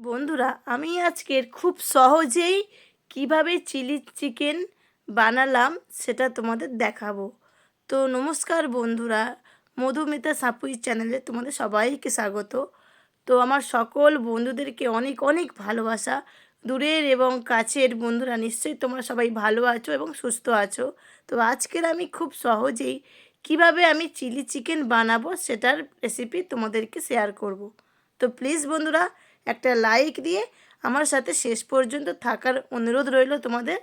বন্ধুরা, আমি আজকের খুব সহজেই কীভাবে চিলি চিকেন বানালাম সেটা তোমাদের দেখাবো। তো নমস্কার বন্ধুরা, মধুমিতা সাপুই চ্যানেলে তোমাদের সবাইকে স্বাগত। তো আমার সকল বন্ধুদেরকে অনেক অনেক ভালোবাসা। দূরের এবং কাছের বন্ধুরা, নিশ্চয়ই তোমরা সবাই ভালো আছো এবং সুস্থ আছো। তো আজকের আমি খুব সহজেই কীভাবে আমি চিলি চিকেন বানাবো সেটার রেসিপি তোমাদেরকে শেয়ার করব। তো প্লিজ বন্ধুরা একটা লাইক দিয়ে আমার সাথে শেষ পর্যন্ত থাকার অনুরোধ রইল তোমাদের।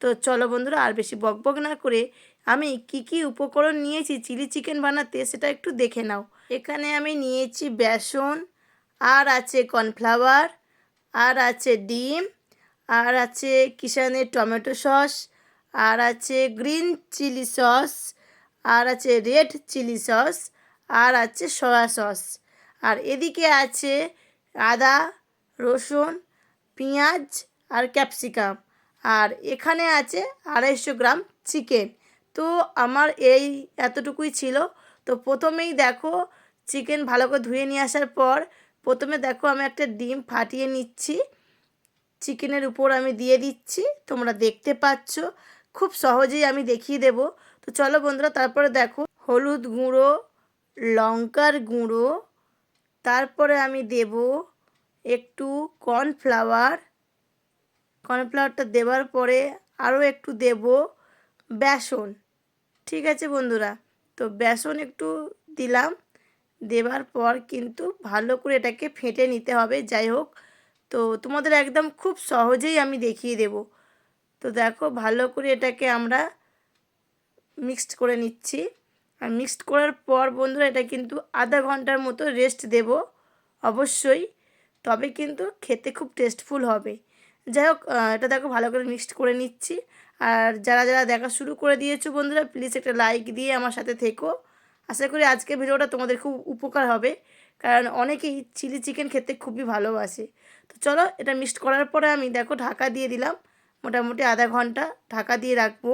তো চলো বন্ধুরা, আর বেশি বকবক না করে আমি কি কি উপকরণ নিয়েছি, চিলি চিকেন বানাতে সেটা একটু দেখে নাও। এখানে আমি নিয়েছি বেসন, আর আছে কর্নফ্লাওয়ার, আর আছে ডিম, আর আছে কিষানের টমেটো সস, আর আছে গ্রিন চিলি সস, আর আছে রেড চিলি সস, আর আছে সয়া সস। আর এদিকে আছে আদা, রসুন, পেঁয়াজ আর ক্যাপসিকাম। আর এখানে আছে আড়াইশো গ্রাম চিকেন। তো আমার এই এতটুকুই ছিল। তো প্রথমেই দেখো চিকেন ভালো করে ধুয়ে নিয়ে আসার পর প্রথমে দেখো আমি একটা ডিম ফাটিয়ে নিচ্ছি। চিকেনের উপর আমি দিয়ে দিচ্ছি। তোমরা দেখতে পাচ্ছ। খুব সহজেই আমি দেখিয়ে দেব। তো চলো বন্ধুরা, তারপরে দেখো হলুদ গুঁড়ো, লঙ্কার গুঁড়ো তারপরে আমি দেব একটু কর্নফ্লাওয়ার। কর্নফ্লাওয়ারটা দেওয়ার পরে আরও একটু দেব বেসন। ঠিক আছে বন্ধুরা? তো বেসন একটু দিলাম। দেওয়ার পর কিন্তু ভালো করে এটাকে ফেটে নিতে হবে, যাই হোক। তো তোমাদের একদম খুব সহজেই আমি দেখিয়ে দেব। তো দেখো ভালো করে এটাকে আমরা মিক্সড করে নিচ্ছি। আর মিক্সড করার পর বন্ধুরা এটা কিন্তু আধা ঘণ্টার মতো রেস্ট দেব অবশ্যই। তবে কিন্তু খেতে খুব টেস্টফুল হবে। যাই হোক এটা দেখো ভালো করে মিক্সড করে নিচ্ছি। আর যারা যারা দেখা শুরু করে দিয়েছ বন্ধুরা প্লিজ একটা লাইক দিয়ে আমার সাথে থেকো। আশা করি আজকে ভিডিওটা তোমাদের খুব উপকার হবে। কারণ অনেকেই চিলি চিকেন খেতে খুবই ভালোবাসে। তো চলো, এটা মিক্সড করার পরে আমি দেখো ঢাকা দিয়ে দিলাম। মোটামুটি আধা ঘণ্টা ঢাকা দিয়ে রাখব।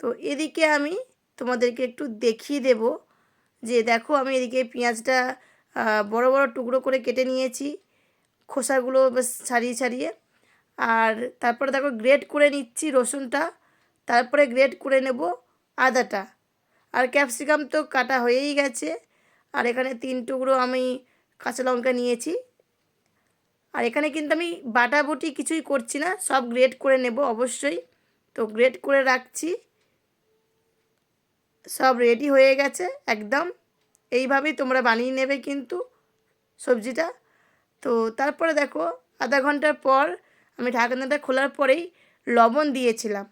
তো এদিকে আমি তোমাদেরকে একটু দেখিয়ে দেব যে দেখো আমি এদিকে পেঁয়াজটা বড় বড় টুকরো করে কেটে নিয়েছি, খোসাগুলো বেশ ছাড়িয়ে ছাড়িয়ে। আর তারপরে দেখো গ্রেট করে নিচ্ছি রসুনটা, তারপরে গ্রেট করে নেব আদাটা। আর ক্যাপসিকাম তো কাটা হয়েই গেছে, আর এখানে তিন টুকরো আমি কাঁচা লঙ্কা নিয়েছি। আর এখানে কিন্তু আমি বাটাবুটি কিছুই করছি না, সব গ্রেট করে নেব অবশ্যই। তো গ্রেট করে রাখছি। সব রেডি হয়ে গেছে, একদম। এইভাবেই তোমরা বানিয়ে নেবে কিন্তু সবজিটা। তো তারপরে দেখো, আধা ঘণ্টার পর আমি ঢাকনাটা খোলার পরেই লবণ দিয়েছিলাম।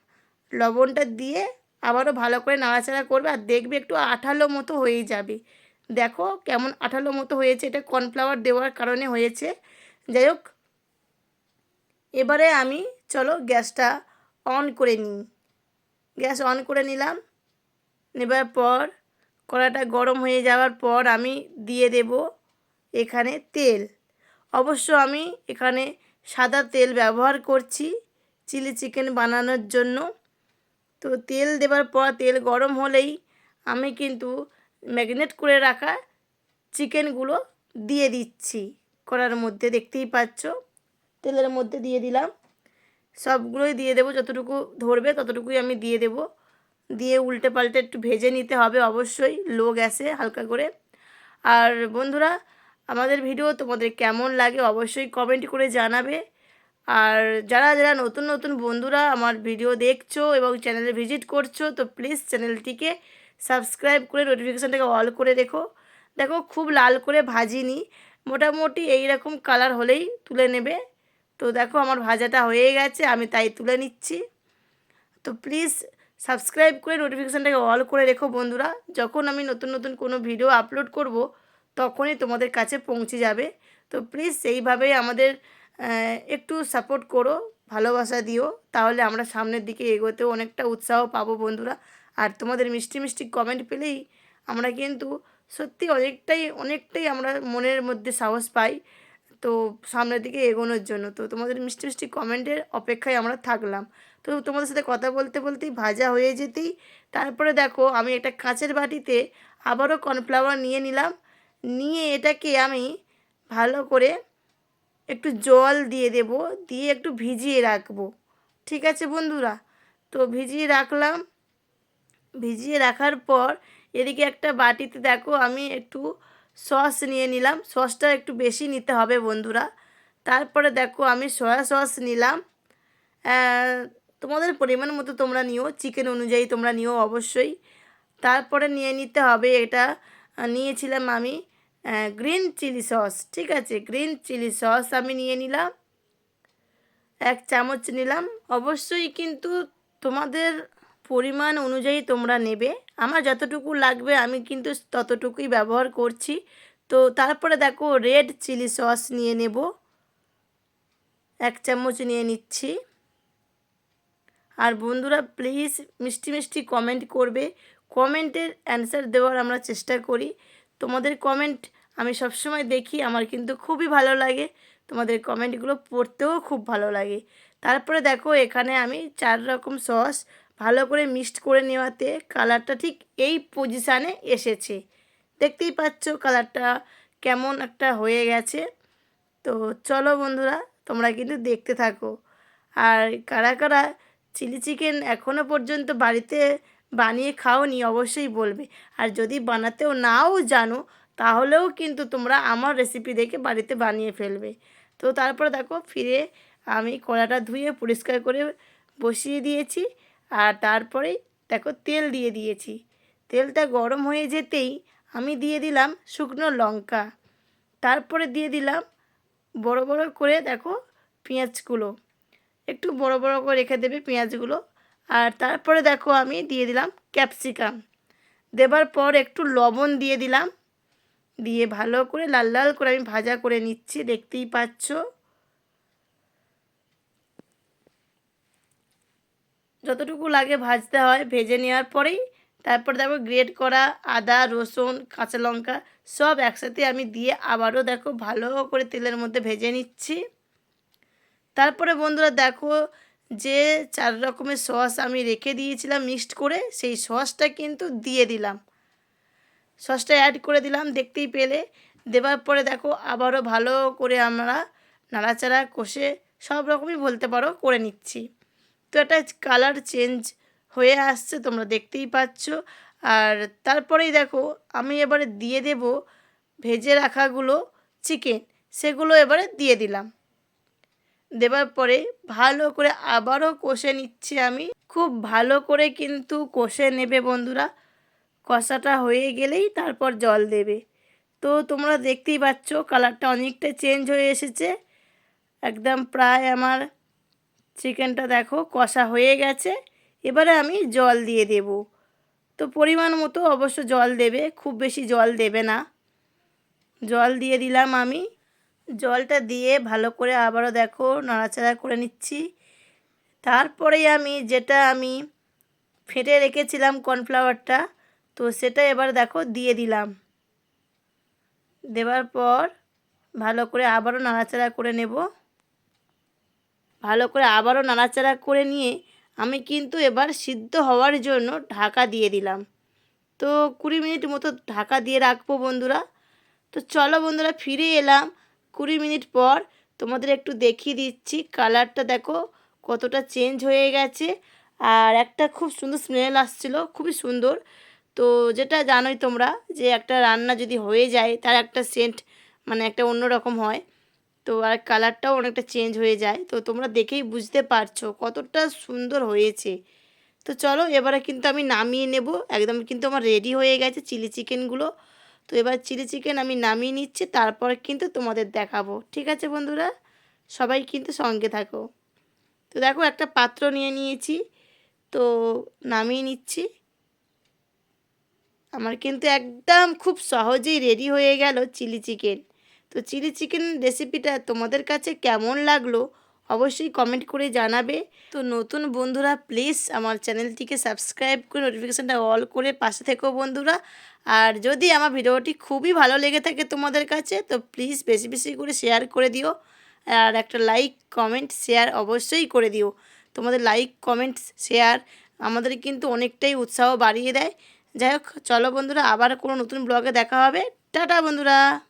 লবণটা দিয়ে আবারও ভালো করে নাড়াচাড়া করবে আর দেখবে একটু আঠালো মতো হয়ে যাবে। দেখো কেমন আঠালো মতো হয়েছে, এটা কর্নফ্লাওয়ার দেওয়ার কারণে হয়েছে। যাই হোক, এবারে আমি, চলো গ্যাসটা অন করে নিই। গ্যাস অন করে নিলাম। নেবার পর, কড়াটা গরম হয়ে যাওয়ার পর আমি দিয়ে দেব এখানে তেল। অবশ্য আমি এখানে সাদা তেল ব্যবহার করছি চিলি চিকেন বানানোর জন্য। তো তেল দেবার পর, তেল গরম হলেই আমি কিন্তু ম্যাগনেট করে রাখা চিকেনগুলো দিয়ে দিচ্ছি কড়ার মধ্যে, দেখতেই পাচ্ছ? তেলের মধ্যে দিয়ে দিলাম। সবগুলোই দিয়ে দেবো, যতটুকু ধরবে ততটুকুই আমি দিয়ে দেবো। দিয়ে উল্টে পাল্টে একটু ভেজে নিতে হবে অবশ্যই, লো গ্যাসে হালকা করে। আর বন্ধুরা, আমাদের ভিডিও তোমাদের কেমন লাগে অবশ্যই কমেন্ট করে জানাবে। আর যারা যারা নতুন নতুন বন্ধুরা আমার ভিডিও দেখছ এবং চ্যানেলে ভিজিট করছ, তো প্লিজ চ্যানেলটিকে সাবস্ক্রাইব করে নোটিফিকেশানটাকে অল করে রেখো দেখো, খুব লাল করে ভাজিনি, মোটামুটি এই রকম কালার হলেই তুলে নেবে। তো দেখো, আমার ভাজাটা হয়ে গেছে, আমি তাই তুলে নিচ্ছি। তো প্লিজ সাবস্ক্রাইব করে নোটিফিকেশানটাকে অল করে রেখো বন্ধুরা। যখন আমি নতুন নতুন কোনো ভিডিও আপলোড করব, তখনই তোমাদের কাছে পৌঁছে যাবে। তো প্লিজ সেইভাবেই আমাদের একটু সাপোর্ট করো, ভালোবাসা দিও। তাহলে আমরা সামনের দিকে এগোতেও অনেকটা উৎসাহ পাবো বন্ধুরা। আর তোমাদের মিষ্টি মিষ্টি কমেন্ট পেলেই আমরা কিন্তু সত্যি অনেকটাই অনেকটাই আমরা মনের মধ্যে সাহস পাই, তো সামনের দিকে এগোনোর জন্য। তো তোমাদের মিষ্টি মিষ্টি কমেন্টের অপেক্ষায় আমরা থাকলাম। তো তোমাদের সাথে কথা বলতে বলতেই ভাজা হয়ে যেতেই তারপরে দেখো আমি একটা কাঁচের বাটিতে আবারও কর্নফ্লাওয়ার নিয়ে নিলাম। নিয়ে এটাকে আমি ভালো করে একটু জল দিয়ে দেব, দিয়ে একটু ভিজিয়ে রাখব। ঠিক আছে বন্ধুরা? তো ভিজিয়ে রাখলাম। ভিজিয়ে রাখার পর এদিকে একটা বাটিতে দেখো আমি একটু সস নিয়ে নিলাম। সসটা একটু বেশি নিতে হবে বন্ধুরা। তারপরে দেখো আমি সয়া সস নিলাম। তোমাদের পরিমাণ মতো তোমরা নিও চিকেন অনুযায়ী তোমরা নিও অবশ্যই। তারপরে নিয়ে নিতে হবে এটা নিয়েছিলাম আমি গ্রিন চিলি সস ঠিক আছে? গ্রিন চিলি সস আমি নিয়ে নিলাম, এক চামচ নিলাম। অবশ্যই কিন্তু তোমাদের পরিমাণ অনুযায়ী তোমরা নেবে। আমার যতটুকু লাগবে আমি কিন্তু ততটুকুই ব্যবহার করছি। তো তারপরে দেখো রেড চিলি সস নিয়ে নেব। এক চামচ নিয়ে নিচ্ছি। আর বন্ধুরা প্লিজ মিষ্টি মিষ্টি কমেন্ট করবে। কমেন্টের অ্যান্সার দেওয়ার আমরা চেষ্টা করি। তোমাদের কমেন্ট আমি সবসময় দেখি, আমার কিন্তু খুবই ভালো লাগে। তোমাদের কমেন্টগুলো পড়তেও খুব ভালো লাগে। তারপরে দেখো, এখানে আমি চার রকম সস ভালো করে মিক্সড করে নেওয়াতে কালারটা ঠিক এই পজিশানে এসেছে। দেখতেই পাচ্ছ কালারটা কেমন একটা হয়ে গেছে। তো চলো বন্ধুরা, তোমরা কিন্তু দেখতে থাকো। আর কারা কারা চিলি চিকেন এখনও পর্যন্ত বাড়িতে বানিয়ে খাওনি, অবশ্যই বলবে। আর যদি বানাতেও নাও জানো, তাহলেও কিন্তু তোমরা আমার রেসিপি দেখে বাড়িতে বানিয়ে ফেলবে। তো তারপরে দেখো, ফিরে আমি কড়াটা ধুয়ে পরিষ্কার করে বসিয়ে দিয়েছি। আর তারপরে দেখো, তেল দিয়ে দিয়েছি। তেলটা গরম হয়ে যেতেই আমি দিয়ে দিলাম শুকনো লঙ্কা। তারপরে দিয়ে দিলাম বড় বড় করে দেখো, পেঁয়াজগুলো। একটু বড় বড় করে রেখে দেবে পেঁয়াজগুলো। আর তারপরে দেখো আমি দিয়ে দিলাম ক্যাপসিকাম। দেবার পর একটু লবণ দিয়ে দিলাম। দিয়ে ভালো করে লাল লাল করে আমি ভাজা করে নিচ্ছি, দেখতেই পাচ্ছ। যতটুকু লাগে ভাজতে হয়, ভেজে নেওয়ার পরেই তারপর দেখো গ্রেট করা আদা, রসুন, কাঁচা লঙ্কা সব একসাথে আমি দিয়ে আবারও দেখো ভালো করে তেলের মধ্যে ভেজে নিচ্ছি। তারপরে বন্ধুরা দেখো যে চার রকমের সস আমি রেখে দিয়েছিলাম মিক্সড করে, সেই সসটা কিন্তু দিয়ে দিলাম। সসটা অ্যাড করে দিলাম, দেখতেই পেলে। দেওয়ার পরে দেখো আবারও ভালো করে আমরা নাড়াচাড়া কষে সব রকমই বলতে পারো করে নিচ্ছি। তো এটা কালার চেঞ্জ হয়ে আসছে, তোমরা দেখতেই পাচ্ছ। আর তারপরেই দেখো আমি এবারে দিয়ে দেব ভেজে রাখাগুলো চিকেন সেগুলো এবারে দিয়ে দিলাম। দেবার পরে ভালো করে আবারও কষে নিচ্ছি আমি। খুব ভালো করে কিন্তু কষে নেবে বন্ধুরা। কষাটা হয়ে গেলেই তারপর জল দেবে। তো তোমরা দেখতেই পাচ্ছ কালারটা অনেকটা চেঞ্জ হয়ে এসেছে। একদম প্রায় আমার চিকেনটা দেখো, কষা হয়ে গেছে। এবারে আমি জল দিয়ে দেব। তো পরিমাণ মতো অবশ্য জল দেবে, খুব বেশি জল দেবে না। জল দিয়ে দিলাম আমি। জলটা দিয়ে ভালো করে আবারও দেখো, নাড়াচাড়া করে নিচ্ছি। তারপরে আমি যেটা আমি ফেটে রেখেছিলাম কর্নফ্লাওয়ারটা, তো সেটা এবার দেখো দিয়ে দিলাম। দেওয়ার পর ভালো করে আবারও নাড়াচাড়া করে নেব। ভালো করে আবারও নাড়াচাড়া করে নিয়ে আমি কিন্তু এবার সিদ্ধ হওয়ার জন্য ঢাকা দিয়ে দিলাম। তো কুড়ি মিনিট মতো ঢাকা দিয়ে রাখব বন্ধুরা। তো চলো বন্ধুরা, ফিরে এলাম। কুড়ি মিনিট পর তোমাদের একটু দেখিয়ে দিচ্ছি। কালারটা দেখো কতটা চেঞ্জ হয়ে গেছে আর একটা খুব সুন্দর স্মেল আসছিল, খুবই সুন্দর। তো যেটা জানোই তোমরা যে একটা রান্না যদি হয়ে যায় তার একটা সেন্ট মানে একটা অন্য রকম হয়। তো আর কালারটাও অনেকটা চেঞ্জ হয়ে যায়। তো তোমরা দেখেই বুঝতে পারছ কতটা সুন্দর হয়েছে। তো চলো এবারে কিন্তু আমি নামিয়ে নেব। একদম কিন্তু আমার রেডি হয়ে গেছে চিলি চিকেনগুলো। তো এবার চিলি চিকেন আমি নামিয়ে নিচ্ছি, তারপর কিন্তু তোমাদের দেখাবো। ঠিক আছে বন্ধুরা? সবাই কিন্তু সঙ্গে থাকো। তো দেখো, একটা পাত্র নিয়ে নিয়েছি, তো নামিয়ে নিচ্ছি। আমার কিন্তু একদম খুব সহজেই রেডি হয়ে গেল চিলি চিকেন। তো চিলি চিকেন রেসিপিটা তোমাদের কাছে কেমন লাগল অবশ্যই কমেন্ট করে জানাবে। তো নতুন বন্ধুরা প্লিজ আমার চ্যানেলটিকে সাবস্ক্রাইব করে নোটিফিকেশানটা অল করে পাশে থেকো বন্ধুরা। আর যদি আমার ভিডিওটি খুবই ভালো লেগে থাকে তোমাদের কাছে, তো প্লিজ বেশি বেশি করে শেয়ার করে দিও। আর একটা লাইক কমেন্ট শেয়ার অবশ্যই করে দিও। তোমাদের লাইক কমেন্ট শেয়ার আমাদের কিন্তু অনেকটাই উৎসাহ বাড়িয়ে দেয়। যাই হোক, চলো বন্ধুরা, আবার কোনো নতুন ব্লগে দেখা হবে। টাটা বন্ধুরা!